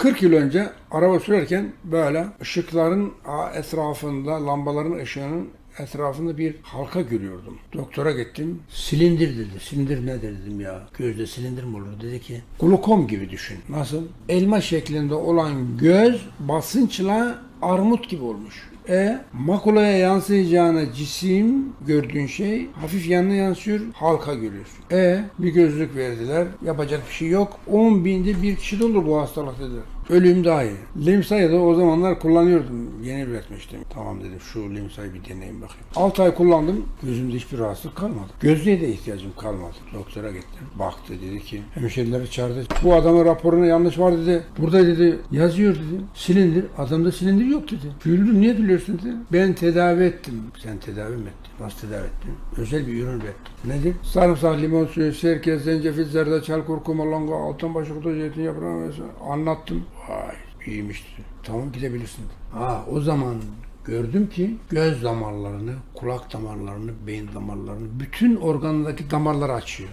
40 yıl önce araba sürerken böyle ışıkların etrafında, lambaların ışığının etrafında bir halka görüyordum. Doktora gittim. Silindir dedi. Silindir ne dedim ya? Gözde silindir mi olur? Dedi ki glukom gibi düşün. Nasıl? Elma şeklinde olan göz basınçla armut gibi olmuş. E makulaya yansıyacağına cisim gördüğün şey hafif yanına yansıyor halka görüyorsun. E bir gözlük verdiler yapacak bir şey yok. 10 binde bir kişi olur bu hastalık dediler. Ölüm daha iyi. Limsa'yı da o zamanlar kullanıyordum. Yeni üretmiştim. Tamam dedim şu Limsa'yı bir deneyeyim bakayım. 6 ay kullandım. Gözümde hiçbir rahatsızlık kalmadı. Gözlüğe de ihtiyacım kalmadı. Doktora gittim. Baktı dedi ki hemşerileri çağırdı. Bu adamın raporuna yanlış var dedi. Burada dedi yazıyor dedi. Silindir. Adamda silindir yok dedi. Güldüm niye gülüyorsun dedi. Ben tedavi ettim. Sen tedavi mi ettin? Nasıl tedavi ettin? Özel bir ürün ürettim. Nedir? Sarımsak, limon suyu, sirke, zencefil, zerdeçal, kurkuma, longa, altın başı kutu, zeytin yaprağı vesaire. Anlattım. İyiymiş. Tamam gidebilirsin. Ha o zaman gördüm ki göz damarlarını, kulak damarlarını, beyin damarlarını, bütün organdaki damarları açıyor.